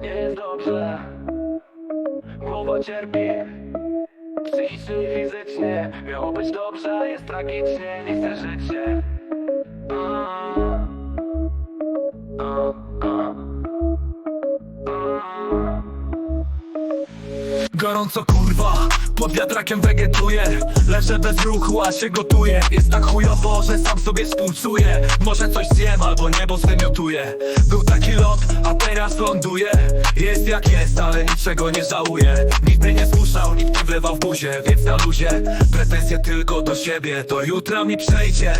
Nie jest dobrze Głowa cierpi. Psychicznie i fizycznie. Miało być dobrze, jest tragicznie. Nie chcę żyć się Gorąco kurwa, pod wiatrakiem wegetuję. Leżę bez ruchu, a się gotuję. Jest tak chujowo, że sam sobie współczuję Może coś zjem, albo niebo zwymiotuję. Był taki lot, a teraz ląduję Jest jak jest, ale niczego nie żałuję. Nikt mnie nie zmuszał, nikt nie wlewał w buzię. Więc na luzie, pretensje tylko do siebie. Do jutra mi przejdzie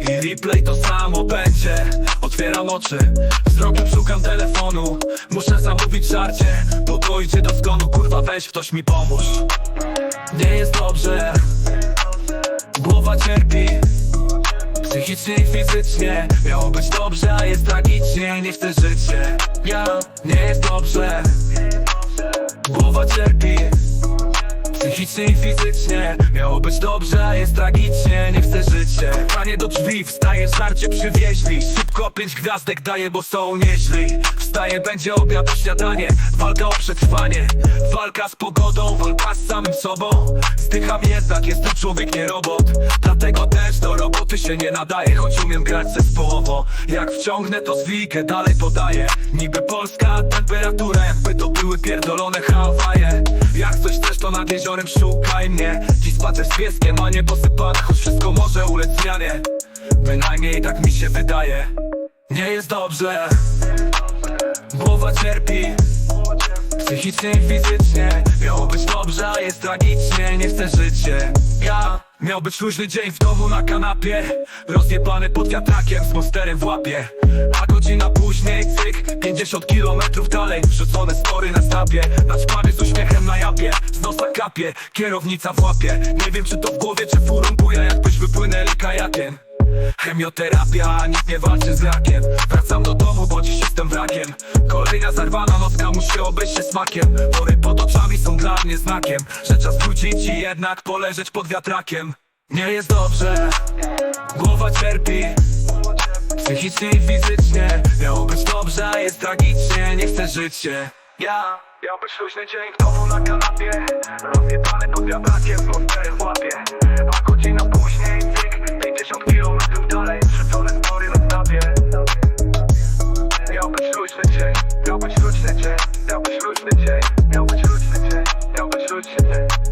I replay to samo będzie. Otwieram oczy, wzrokiem szukam telefonu. Muszę zamówić żarcie, dojdzie do zgonu Kurwa weź ktoś mi pomóż. Nie jest dobrze. Głowa cierpi. Psychicznie i fizycznie. Miało być dobrze, a jest tragicznie. Nie chcę żyć się. Ja, nie jest dobrze. Głowa cierpi Psychicznie i fizycznie. Miało być dobrze, jest tragicznie. Nie chcę żyć się. Panie do drzwi, wstaje żarcie przywieźli. Szybko pięć gwiazdek daję, bo są nieźli. Wstaje, będzie obiad, śniadanie. Walka o przetrwanie. Walka z pogodą, walka z samym sobą. Zdycham jednak, jestem człowiek, nie robot. Dlatego też do roboty się nie nadaje Choć umiem grać zespołowo. Jak wciągnę to zwikę, dalej podaję. Niby polska temperatura Jakby to były pierdolone Hawaje. Jak coś to nad jeziorem szukaj mnie Dziś spacer z pieskiem, a nie posypane Choć wszystko może ulec zmianie. Bynajmniej tak mi się wydaje. Nie jest dobrze. Głowa cierpi. Psychicznie i fizycznie. Miało być dobrze, a jest tragicznie. Nie chcę żyć się. Ja Miał być luźny dzień w domu na kanapie. Rozjebany pod wiatrakiem z monsterem w łapie. A godzina później cyk. 50 kilometrów dalej. Wrzucone story na stapie. Naćpany z uśmiechem na japie Kierownica w łapie. Nie wiem czy to w głowie czy furą Jakbyś wypłynęli kajakiem. Chemioterapia, nikt nie walczy z rakiem Wracam do domu, bo dziś jestem wrakiem Kolejna zarwana nocka musi obejść się smakiem. Pory pod oczami są dla mnie znakiem Że czas wrócić i jednak poleżeć pod wiatrakiem. Nie jest dobrze. Głowa cierpi. Psychicznie i fizycznie. Miało być dobrze, a jest tragicznie. Nie chcę żyć się Ja Miał być luźny dzień w domu na kanapie. Rozjebany pod wiatrakiem, monstery w łapie. A godzina później, cyk 50 kilometrów dalej Wrzucone story na snapie Miał być luźny dzień Miał być luźny dzień Miał być luźny dzień Miał być luźny dzień Miał być luźny dzień